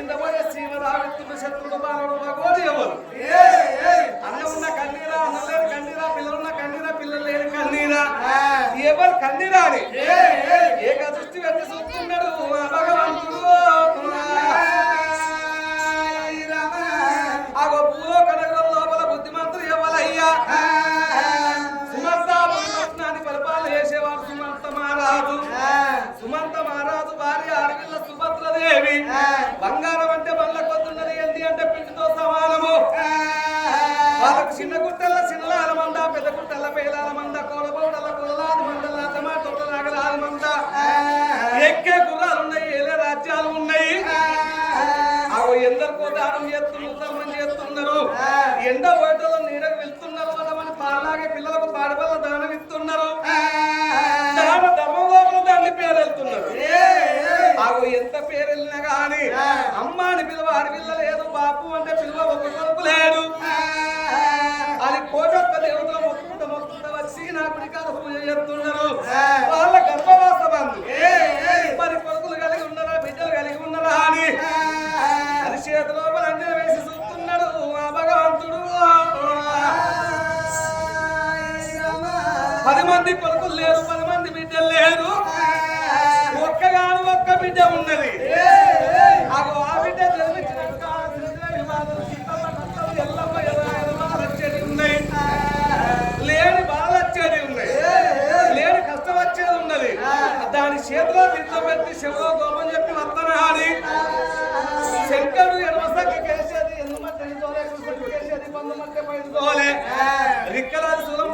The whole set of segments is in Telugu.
కింద పోయే సీమ రావిత్తుడు శత్రుడు బాలుడు మగోడు ఎవరు? అన్న ఉన్న కన్నీరా అన్న లేని కన్నీరా పిల్లలున్న కన్నీరా పిల్లలు లేని కన్నీరా? ఎవరు కన్నీరా అని ఏక దృష్టి పెట్టి చూస్తున్నాడు ఆ భగవంతుడు. ఆగో భూలోక నగరం లోపల బుద్ధిమంతులు ఎవరయ్యా? సుమంత భూలోకనాన్ని పరిపాలన చేసేవాడు సుమంత మహారాజు. సుమంత మహారాజు భార్య అడవిల్ల సుభద్రదేవి బంగారం అంటే బండ్ల కొద్దున్నది ఏంటి అంటే పిండితో సమానము. వాళ్ళకు చిన్న గుట్టల చిన్నలాల మంద పెద్ద గుట్టల పేలాల మంద కోడబౌడల కులలాది మందల టమాటోల నాగలాది మంద. ఎక్కే గుర్రాలు ఉన్నాయి ఏలే రాజ్యాలు ఉన్నాయి. అవి ఎందరికో దానం చేస్తున్నారు చేస్తున్నారు. ఎండ బయటలో నీడకు వెళ్తున్నారు మన మన పాలాగే పిల్లలకు పాడవల్ల ఆగు ఎంత పేరు వెళ్ళినా గాని అమ్మ అని పిలువ అడవిల్ల లేదు బాపు అంటే పిలువ ఒక కొడుకు లేడు. అది కోటొక్క దేవతల మొత్తుకుంట మొత్తుకుంట వచ్చి నా గుడికాల పూజ చేస్తున్నారు వాళ్ళ గర్భవాస బంధు మరి కొడుకులు కలిగి ఉన్నారా బిడ్డలు కలిగి ఉన్నారా అని. అది చేతిలో బండి వేసి చూస్తున్నాడు ఆ భగవంతుడు. పది మంది కొడుకులు లేరు పది మంది బిడ్డలు లేరు. బిడ్డ ఉన్నది. ఆ బిడ్డ జన్మించినాక ఎల్లమ్మ వచ్చేది ఉన్నాయి లేని బాధ వచ్చేది ఉన్నాయి లేని కష్టం వచ్చేది ఉన్నది. దాని చేతిలో బిడ్డ పెట్టి శివలో గోపం చెప్పి వస్తాను అని శంకరుడు ఎడమసకి కేసేది ఎందుమంటే తోలే కుసకి రిక్కరాజు సులభ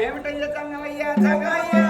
ఏమిటయ్యా సంగమయ్యా సంగమయ్యా?